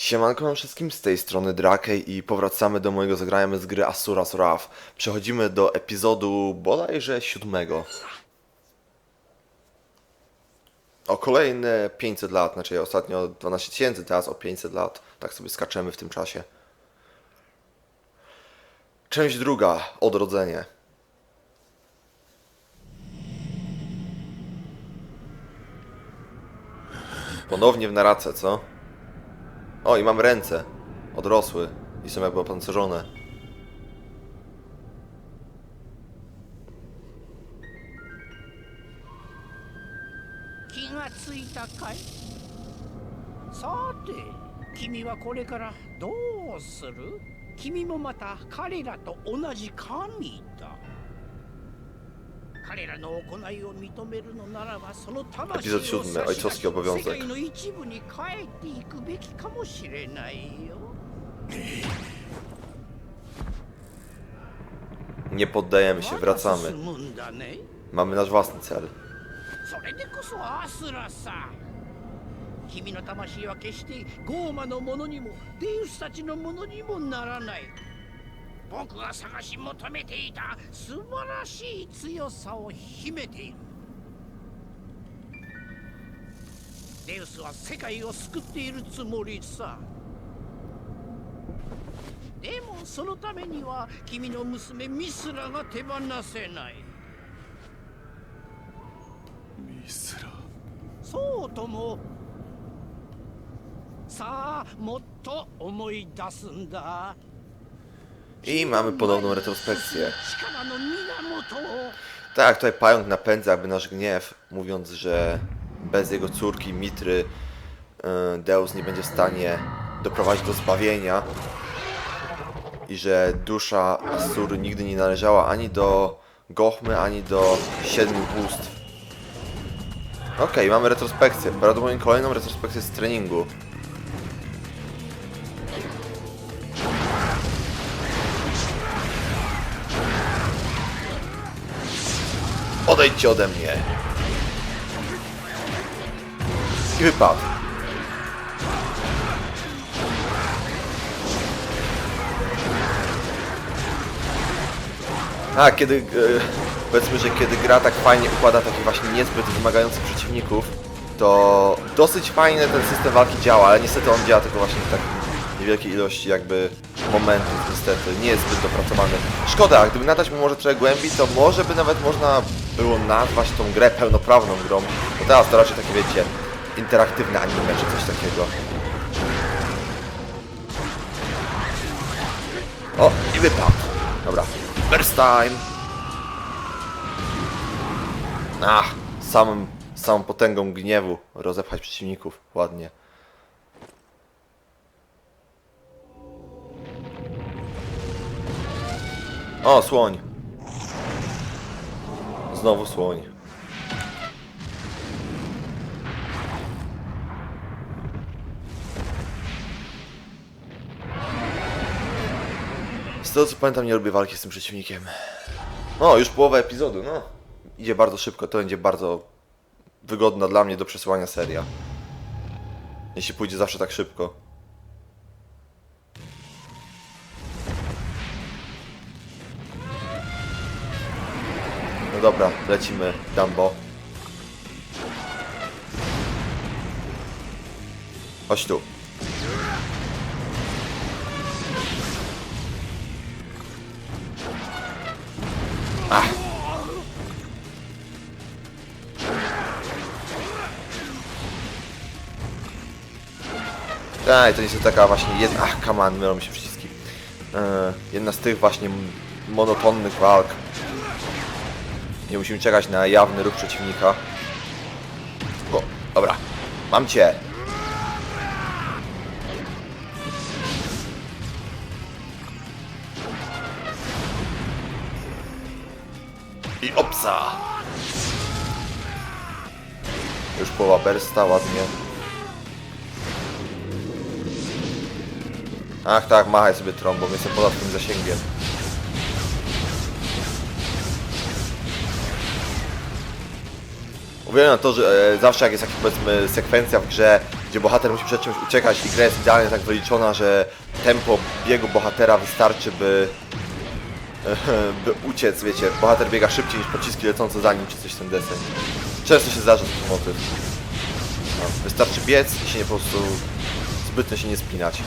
Siemanko wam wszystkim, z tej strony Drakej i powracamy do mojego zagrania z gry Asuras Wrath. Przechodzimy do epizodu bodajże siódmego. O kolejne 500 lat, znaczy ostatnio 12 tysięcy, teraz o 500 lat. Tak sobie skaczemy w tym czasie. Część druga, odrodzenie. Ponownie w narace, co? O, i mam ręce. Odrosły. I są jakby opancerzone. 気がついたかいさて君はこれからどうする君もまた彼らと同じ神だ 彼らの行いを認めるのならばその魂を差し出し世.界の一部に帰っていくべきかもしれないよ Nie poddajemy się, wracamy. Mamy nasz własny cel. それでこそアスラさ君の魂は決してゴーマのものにもデウスたちのものにもならない僕が探し求めていた素晴らしい強さを秘めている。デウスは世界を救っているつもりさ。でもそのためには君の娘ミスラが手放せない。ミスラ？そうとも。さあもっと思い出すんだ I mamy podobną retrospekcję. Tak, tutaj pająk napędza jakby nasz gniew, mówiąc, że bez jego córki Mitry y, Deus nie będzie w stanie doprowadzić do zbawienia i że dusza Asury nigdy nie należała ani do Gochmy, ani do siedmiu bóstw. Okej, okay, mamy retrospekcję. Prawdopodobnie kolejną retrospekcję z treningu. Odejdźcie ode mnie. I wypadł. A, kiedy, e, powiedzmy, że kiedy gra tak fajnie układa takich właśnie niezbyt wymagających przeciwników, to dosyć fajnie ten system walki działa, ale niestety on działa tylko właśnie w tak niewielkiej ilości jakby momentów, niestety, nie jest zbyt dopracowany. Szkoda, gdyby nadać mu może trochę głębi, to może by nawet można było nazwać tą grę pełnoprawną grą, bo teraz to raczej takie, wiecie, interaktywne anime czy coś takiego. O, i wypadł. Dobra. Burst time. Ach, samym, samą potęgą gniewu rozepchać przeciwników. Ładnie. O, słoń. Znowu słoń. Z tego co pamiętam, nie lubię walki z tym przeciwnikiem. O, już połowa epizodu, no. Idzie bardzo szybko, to będzie bardzo wygodna dla mnie do przesyłania seria. Jeśli pójdzie zawsze tak szybko. Dobra, lecimy, Dumbo. Chodź tu. Tak, to jest taka właśnie jedna... Ach, come on, mylą mi się przyciski. E, jedna z tych właśnie monotonnych walk. Nie musimy czekać na jawny ruch przeciwnika. O, dobra. Mam cię. I opsa. Już połowa bersta, ładnie. Ach tak, machaj sobie trąbą, jestem poza tym zasięgiem. Uwielbiam to, że e, zawsze jak jest jakaś powiedzmy sekwencja w grze, gdzie bohater musi przed czymś uciekać i gra jest idealnie tak wyliczona, że tempo biegu bohatera wystarczy, by, by uciec, wiecie, bohater biega szybciej niż pociski lecące za nim, czy coś w ten deseń. Często się zdarza taki motyw. No, wystarczy biec i się nie po prostu zbytnio się nie spinać.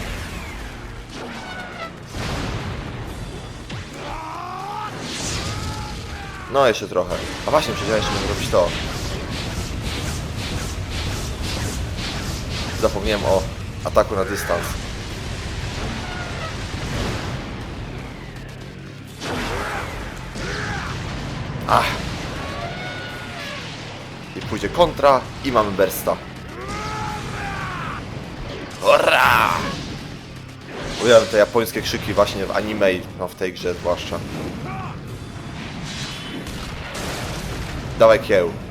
No jeszcze trochę. A właśnie, przecież ja jeszcze mogę robić to. Zapomniałem o ataku na dystans. Ach. I pójdzie kontra i mamy bursta. Hurra! Uwielbiam te japońskie krzyki właśnie w anime, no w tej grze zwłaszcza. Dawaj kieł.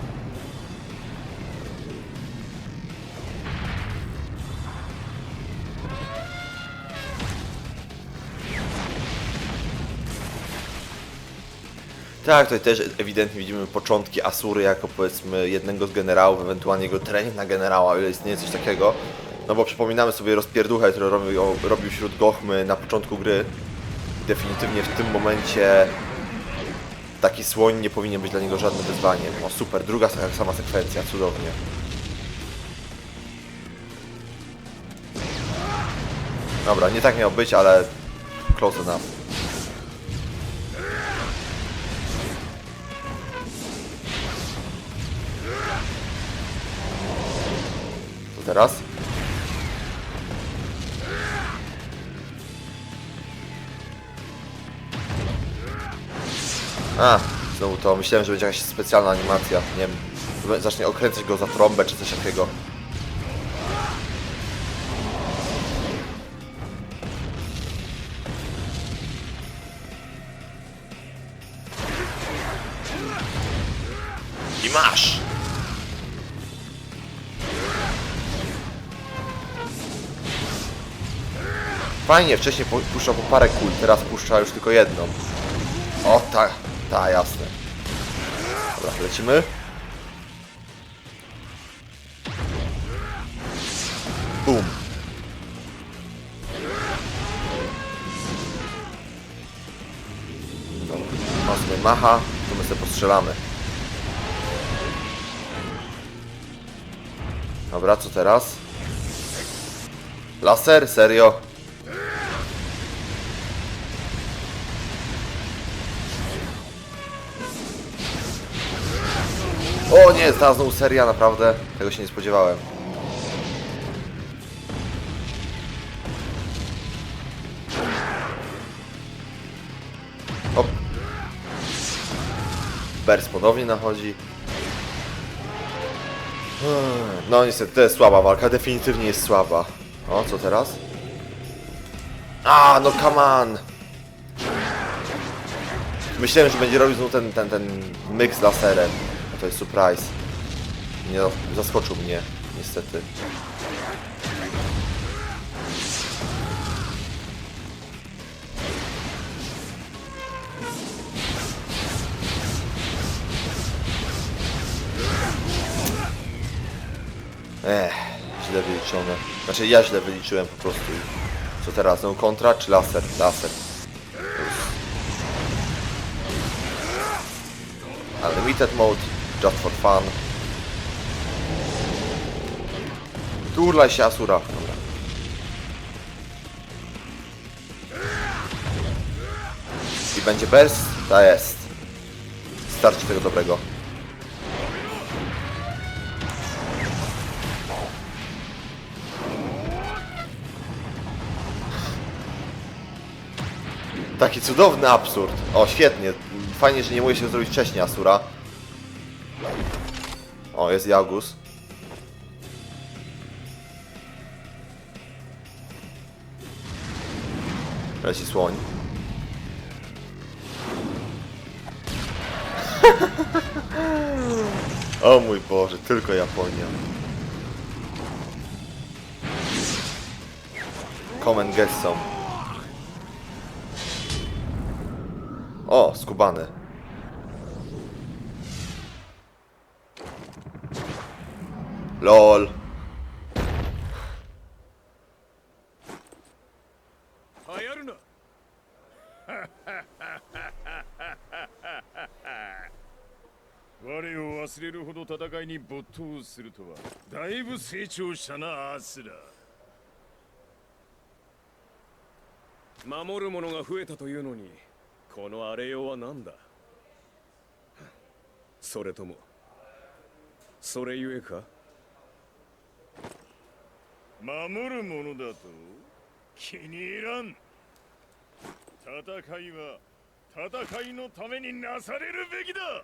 Tak, tutaj też ewidentnie widzimy początki Asury jako powiedzmy jednego z generałów, ewentualnie jego trening na generała, o ile istnieje coś takiego. No bo przypominamy sobie rozpierduchę, który robił, robił wśród Gochmy na początku gry. Definitywnie w tym momencie taki słoń nie powinien być dla niego żadnym wyzwaniem. O super, druga sama sekwencja, cudownie. Dobra, nie tak miał być, ale close enough. Teraz? A, znowu to. Myślałem, że będzie jakaś specjalna animacja. Nie wiem, zacznie okręcać go za trąbę czy coś takiego. I masz! Fajnie, wcześniej pu- puszczał po parę kul, teraz puszcza już tylko jedną. O, ta, ta, jasne. Dobra, lecimy. Bum. Dobra, sobie macha, to my sobie postrzelamy. Dobra, co teraz? Laser? Serio? O nie, ta znowu seria, naprawdę. Tego się nie spodziewałem. Hop. Bers ponownie nachodzi. No niestety, to jest słaba walka, definitywnie jest słaba. O, co teraz? A, no come on! Myślałem, że będzie robił znowu ten, ten, ten myk z laserem. Jest surprise. Nie, zaskoczył mnie, niestety. Ech, źle wyliczone. Znaczy ja źle wyliczyłem po prostu. Co teraz? No kontra czy laser? Laser. Unlimited mode, just for fun. Turlaj się Asura. Dobra. I będzie burst? Ta jest. Starczy tego dobrego. Taki cudowny absurd. O, świetnie. Fajnie, że nie mogę się zrobić wcześniej Asura. O, jest Jagus. Leci słoń. o mój Boże, tylko Japonia. Come and get some. O, skubany. LOL. 我を忘れるほど戦いに没頭するとはだいぶ成長したなアスラ守る者が増えたというのにこのあれようは何だそれともそれゆえか守る者だと？気に入らん。戦いは戦いのためになされるべきだ。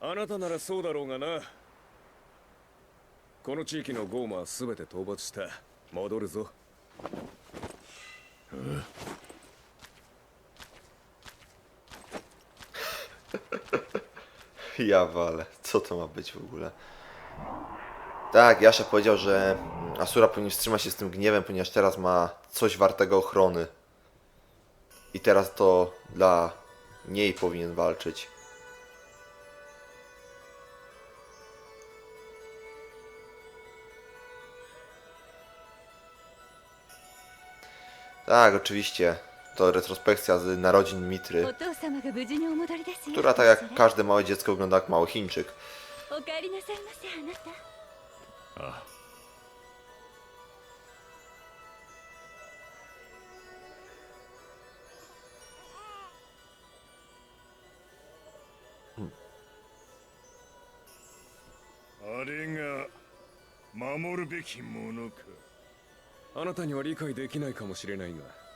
あなたならそうだろうがな。この地域のゴーマは全て討伐した。戻るぞ「Ja wale, co to ma być w ogóle? Tak, Jasza powiedział, że mm, Asura powinien wstrzymać się z tym gniewem, ponieważ teraz ma coś wartego ochrony. I teraz to dla niej powinien walczyć. Tak, oczywiście. To retrospekcja z narodzin Mitry, która tak jak każde małe dziecko wygląda jak mały Chińczyk. あああれが守るべきものかあなたには理解できないかもしれないが。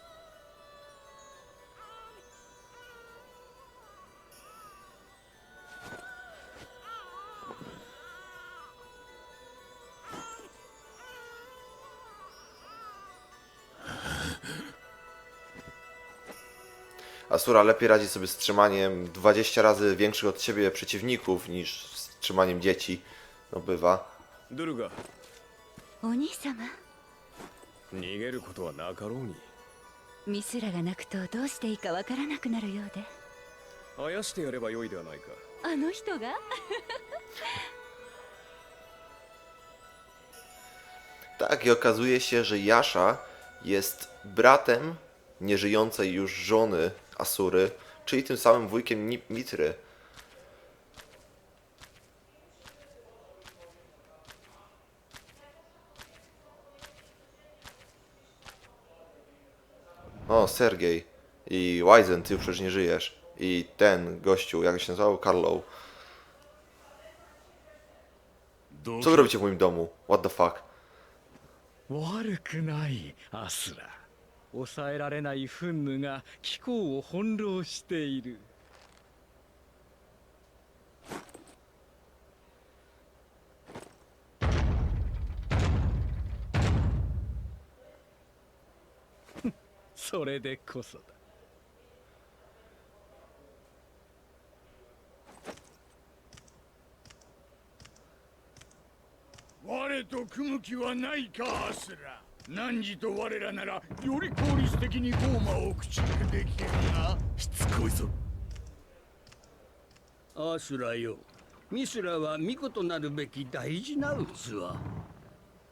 Asura lepiej radzi sobie z trzymaniem 20 razy większych od siebie przeciwników niż z trzymaniem dzieci. No bywa. ドゥルガお兄様逃げることはなかろうにミスラが泣くとどうしていいかわからなくなるようであやしてやればよいではないかあの人が Tak, i okazuje się, że Jasza jest bratem nieżyjącej już żony Asury, czyli tym samym wujkiem Ni- Mitry. O, Sergiej. I Wizen, ty już przecież nie żyjesz. I ten gościu, jak się nazywał? Karlow. Co wy robicie w moim domu? What the fuck? 悪くないアスラ 抑えられない憤怒が気候を翻弄している。それでこそだ。我と組む気はないかアスラ。汝と我らならより効率的にゴーマを駆逐できるなしつこいぞアスラよミスラは巫女となるべき大事な器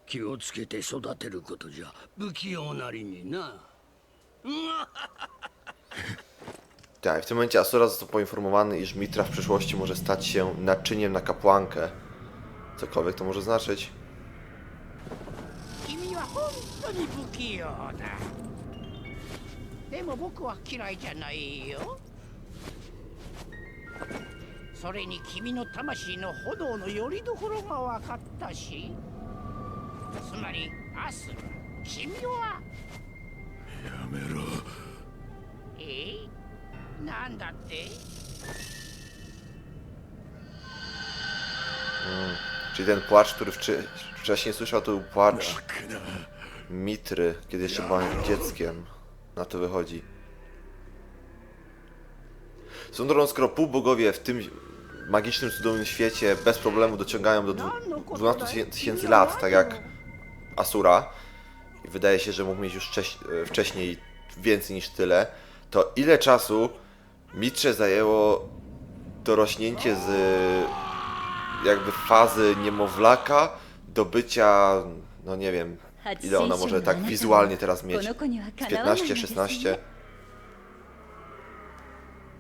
気をつけて育てることじゃ不器用なりにな Tak, w tym momencie Asura został poinformowany, iż Mitra w przyszłości może stać się naczyniem na kapłankę. Cokolwiek to może znaczyć. に不器用だ。でも僕は嫌いじゃないよ。それに君の魂の炎の拠り所が分かったし。つまりアスラ君は。やめろ。え？なんだって？Czyli ten płacz, który wcześniej słyszał, to był płacz Mitry, kiedy jeszcze była dzieckiem. Na to wychodzi. Są drogą, skoro półbogowie w tym magicznym, cudownym świecie bez problemu dociągają do dwu- 12 tysięcy lat, tak jak Asura, i wydaje się, że mógł mieć już wcześ- wcześniej więcej niż tyle, to ile czasu Mitrze zajęło dorośnięcie z jakby fazy niemowlaka do bycia, no nie wiem, Ile ona może tak wizualnie teraz mieć? この子には Z かなわないの 15, ですね 16?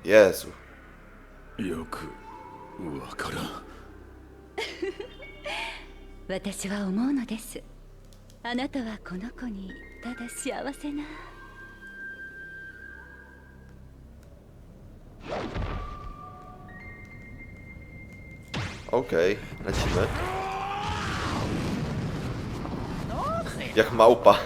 Jezu. よくわからん私は思うのですあなたはこの子にただ幸せな Okej, lecimy. Jak małpa.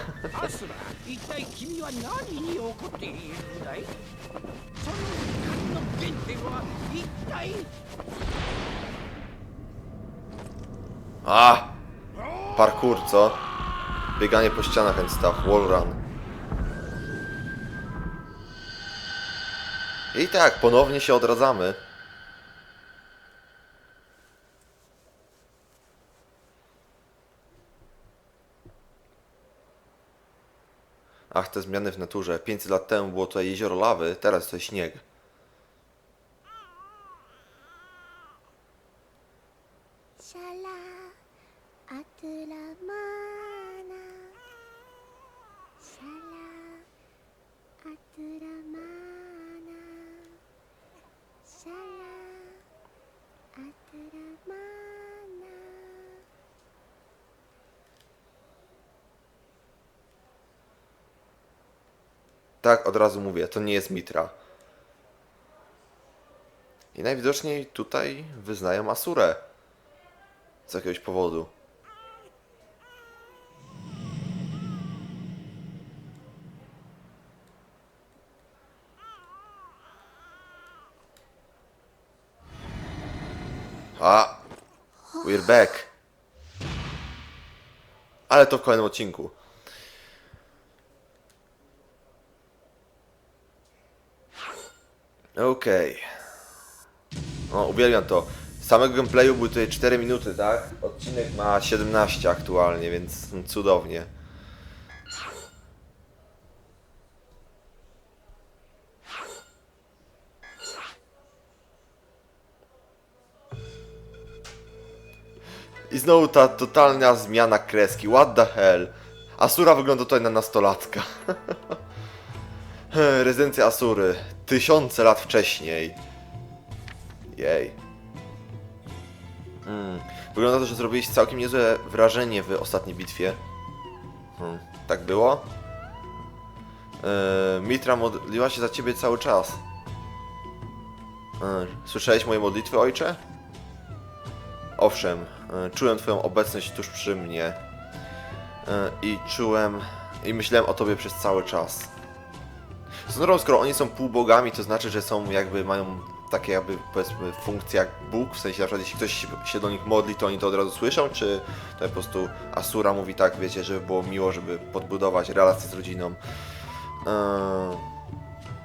A! Parkour, co? Bieganie po ścianach and stuff, wall run. I tak, ponownie się odradzamy. Ach, te zmiany w naturze. 500 lat temu było tutaj jezioro lawy, teraz to śnieg. Tak, od razu mówię, to nie jest Mitra. I najwidoczniej tutaj wyznają Asurę. Z jakiegoś powodu. A! We're back. Ale to w kolejnym odcinku. Okej. O, uwielbiam to. Samego gameplayu były tutaj 4 minuty, tak? Odcinek ma 17 aktualnie, więc cudownie. I znowu ta totalna zmiana kreski. What the hell? Asura wygląda tutaj na nastolatka. Rezydencja Asury. Tysiące lat wcześniej. Jej. Mm. Wygląda to, że zrobiliście całkiem niezłe wrażenie w ostatniej bitwie. Hmm. Tak było? Yy, Mitra modliła się za ciebie cały czas. Yy, słyszałeś moje modlitwy, ojcze? Owszem, yy, czułem twoją obecność tuż przy mnie. Yy, I czułem... I myślałem o tobie przez cały czas. Z drugą, skoro oni są półbogami, to znaczy, że są jakby, mają takie jakby powiedzmy funkcje jak Bóg, w sensie na przykład jeśli ktoś się- do nich modli, to oni to od razu słyszą, czy to po prostu Asura mówi tak, wiecie, żeby było miło, żeby podbudować relacje z rodziną. Eee,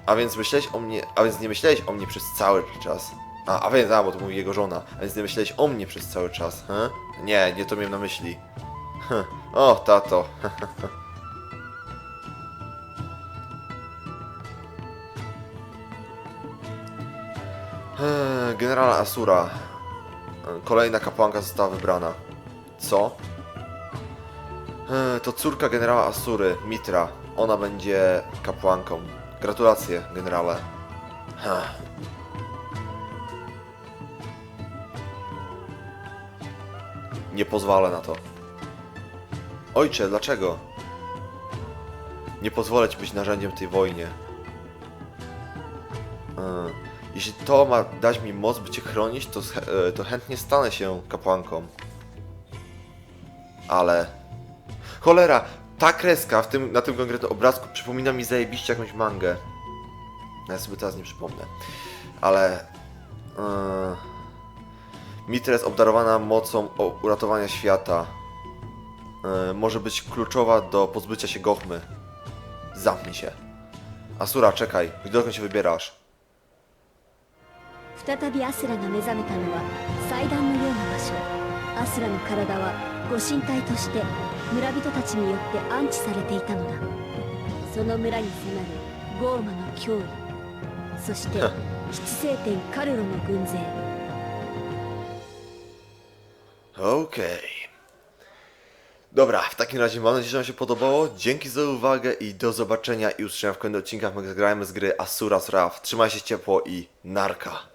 a więc myślałeś o mnie, a więc nie myślałeś o mnie przez cały czas. A, a więc, a, bo to mówi jego żona. A więc nie myślałeś o mnie przez cały czas, he? Nie, nie to miałem na myśli. O, tato. Eee, Generała Asura. Kolejna kapłanka została wybrana. Co? Eee, To córka generała Asury, Mitra. Ona będzie kapłanką. Gratulacje, generale. Nie pozwolę na to. Ojcze, dlaczego? Nie pozwolę ci być narzędziem tej wojnie. Jeśli to ma dać mi moc, by cię chronić, to, e, to chętnie stanę się kapłanką. Ale... Cholera! Ta kreska w tym, na tym konkretnym obrazku przypomina mi zajebiście jakąś mangę. Ja sobie teraz nie przypomnę. Ale... Yy, Mitra jest obdarowana mocą uratowania świata. Yy, może być kluczowa do pozbycia się Gochmy. Zamknij się. Asura, czekaj. Dokąd się wybierasz? 再びアスラが目覚めたのは祭壇のような場所アスラの体はご神体として村人たちによって安置されていたのだその村に迫るゴーマの脅威そして七星天カルロの軍勢 Okej. Dobra, w takim razie mam nadzieję, że Wam się podobało. Dzięki za uwagę i do zobaczenia i usłyszenia w kolejnych odcinkach, jak zagrajmy z gry Asuras Wrath. Trzymaj się ciepło i narka.